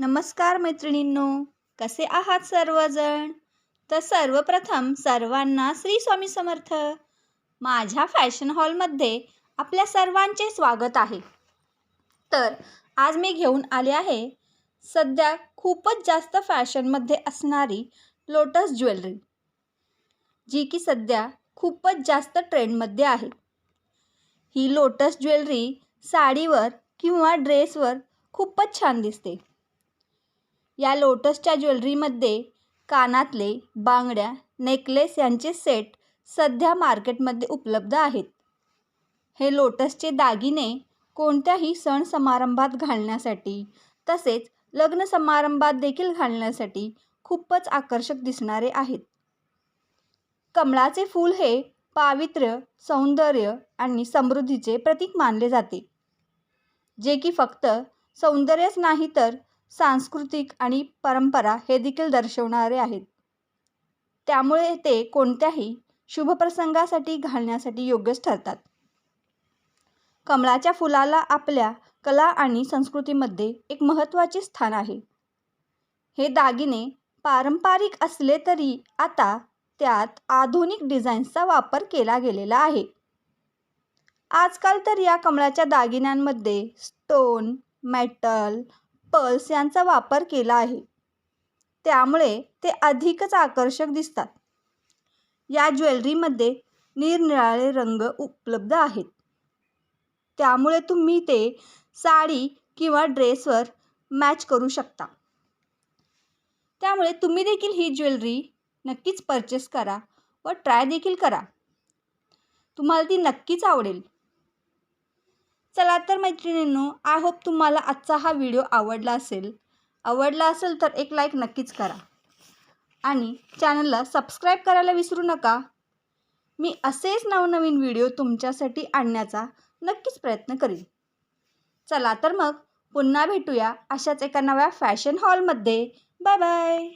नमस्कार मैत्रिणींनो कसे आहात सर्वजण? तर सर्वप्रथम सर्वांना श्री स्वामी समर्थ. माझ्या फॅशन हॉलमध्ये आपल्या सर्वांचे स्वागत आहे. तर आज मी घेऊन आले आहे सध्या खूपच जास्त फॅशनमध्ये असणारी लोटस ज्वेलरी जी की सध्या खूपच जास्त ट्रेंडमध्ये आहे. ही लोटस ज्वेलरी साडीवर किंवा ड्रेसवर खूपच छान दिसते. या लोटसच्या ज्वेलरीमध्ये कानातले बांगड्या नेकलेस यांचे सेट सध्या मार्केटमध्ये उपलब्ध आहेत. हे लोटसचे दागिने कोणत्याही सण समारंभात घालण्यासाठी तसेच लग्न समारंभात देखील घालण्यासाठी खूपच आकर्षक दिसणारे आहेत. कमळाचे फूल हे पावित्र्य सौंदर्य आणि समृद्धीचे प्रतीक मानले जाते. जे की फक्त सौंदर्यच नाही तर सांस्कृतिक आणि परंपरा हे देखील दर्शवणारे आहेत. त्यामुळे ते कोणत्याही शुभप्रसंगासाठी घालण्यासाठी योग्यच ठरतात. कमळाच्या फुलाला आपल्या कला आणि संस्कृतीमध्ये एक महत्त्वाचे स्थान आहे. हे दागिने पारंपरिक असले तरी आता त्यात आधुनिक डिझाईन्सचा वापर केला गेलेला आहे. आजकाल तर या कमळाच्या दागिन्यांमध्ये स्टोन मेटल पर्ल्स यांचा वापर केला आहे. त्यामुळे ते अधिकच आकर्षक दिसतात. या ज्वेलरीमध्ये निरनिराळे रंग उपलब्ध आहेत. त्यामुळे तुम्ही ते साडी किंवा ड्रेसवर मॅच करू शकता. त्यामुळे तुम्ही देखील ही ज्वेलरी नक्कीच परचेस करा व ट्राय देखील करा. तुम्हाला ती नक्कीच आवडेल. चला तर मैत्रिणींनो आय होप तुम्हाला आजचा हा व्हिडिओ आवडला असेल. आवडला असेल तर एक लाईक नक्कीच करा. आणि चॅनलला सबस्क्राईब करायला विसरू नका. मी असेच नवनवीन व्हिडिओ तुमच्यासाठी आणण्याचा नक्कीच प्रयत्न करीन. चला तर मग पुन्हा भेटूया अशाच एका नव्या फॅशन हॉलमध्ये बाय बाय